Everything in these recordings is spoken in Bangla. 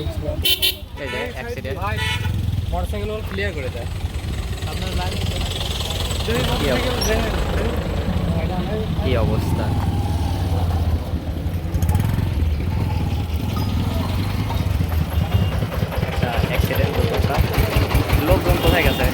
দেখছিলাম। এই যে অ্যাক্সিডেন্ট মোটরসাইকেল ক্লিয়ার করে দেয়। আপনার লাইন কি অবস্থা? কি অবস্থা একটা অ্যাক্সিডেন্ট দুর্ঘটনা লোকজন কোথায় গেছে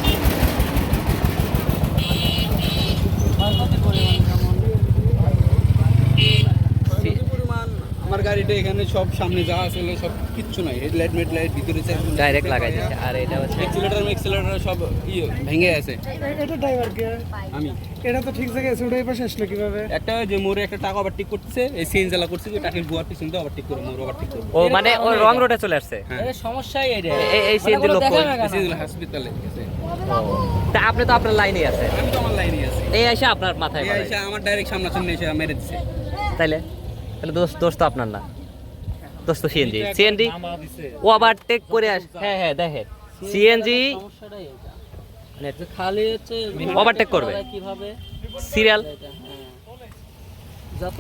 পরিমাণ আমার গাড়িটা এখানে সব সামনে যা আছে সব কিচ্ছু নাই। হেডলাইট মেডলাইট ভিতরে ডাইরেক্ট লাগাই দিচ্ছে। আর এটা হচ্ছে এক্সিলেটার এক্সিলেটার সব ইয়ে ভেঙে আছে। এটা ড্রাইভার কে? আমি। এটা তো ঠিক জায়গায় আছে ওটা পাশে আসলো কীভাবে? একটা যে মোড়ে একটা টাকা ওভারটেক করতেছে এই সিএন জ্বালা করছে যে টাকের পিছন দিয়ে ওভারটেক করে মোড় ওভারটেক করে। ও মানে ও রং রোডে চলে আসছে? হ্যাঁ। সমস্যাই এটা এই এই সিএনজি লোক? হাসপাতালে গেছে। তা আপনি তো আপনার লাইনে আছে। আমি তো আমার লাইনে আছি। এই এসে আপনার মাথায় এই মারে। এসে আমার ডাইরেক্ট সামনে সামনাসামনি এসে মেরে দিচ্ছে তাইলে? তাহলে দোষ দোষ তো আপনার না। দোষ তো সিএনজি সিএনজি ওভারটেক করে আস হ্যাঁ হ্যাঁ দেখেন। সিএনজি মানে খালি হচ্ছে Overtake করবে। কীভাবে সিরিয়াল হ্যাঁ। যত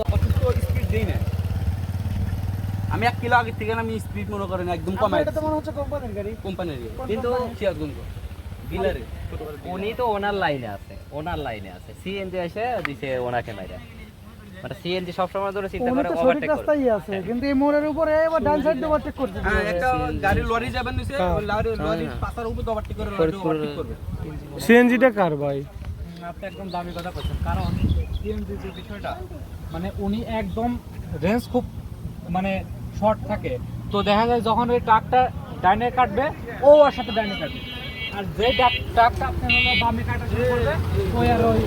স্পিড দেই না আমি এক কিলো আগে থেকে আমি স্পিড মনে করেন একদম কমাই এটা তো মনে হচ্ছে কোম্পানির গাড়ি। কোম্পানির কিন্তু সিয়াজগঞ্জ ডিলারে। উনি তো ওনার লাইনে আছে। ওনার লাইনে আছে। সিএনজি এসে দিছে ওনাকে মাইরা। মানে সিএনজি সবসময় ধরে চিন্তা উনি করে ওভারটেক করবে রাস্তায় আছে কিন্তু এই মোড়ের উপরে এবার ডান সাইড দিয়ে ওভারটেক করছে। হ্যাঁ একটা গাড়ি লরি যাবেন নিচে হ্যাঁ। লরি লরি উপর ওভারটেক করে লরি ওভারটেক করবে। সিএনজিটা কার ভাই? আপনি একদম দামি কথা বলছেন। কারণ সিএনজি যে বিষয়টা মানে উনি একদম রেঞ্জ খুব মানে শর্ট থাকে। তো দেখা যায় যখন ওই ট্রাকটা ডাইনে কাটবে ও ওর সাথে ডাইনে কাটবে। আর যে ট্রাকটা আপনি বামে কাটা শুরু করবে ওই আর ওই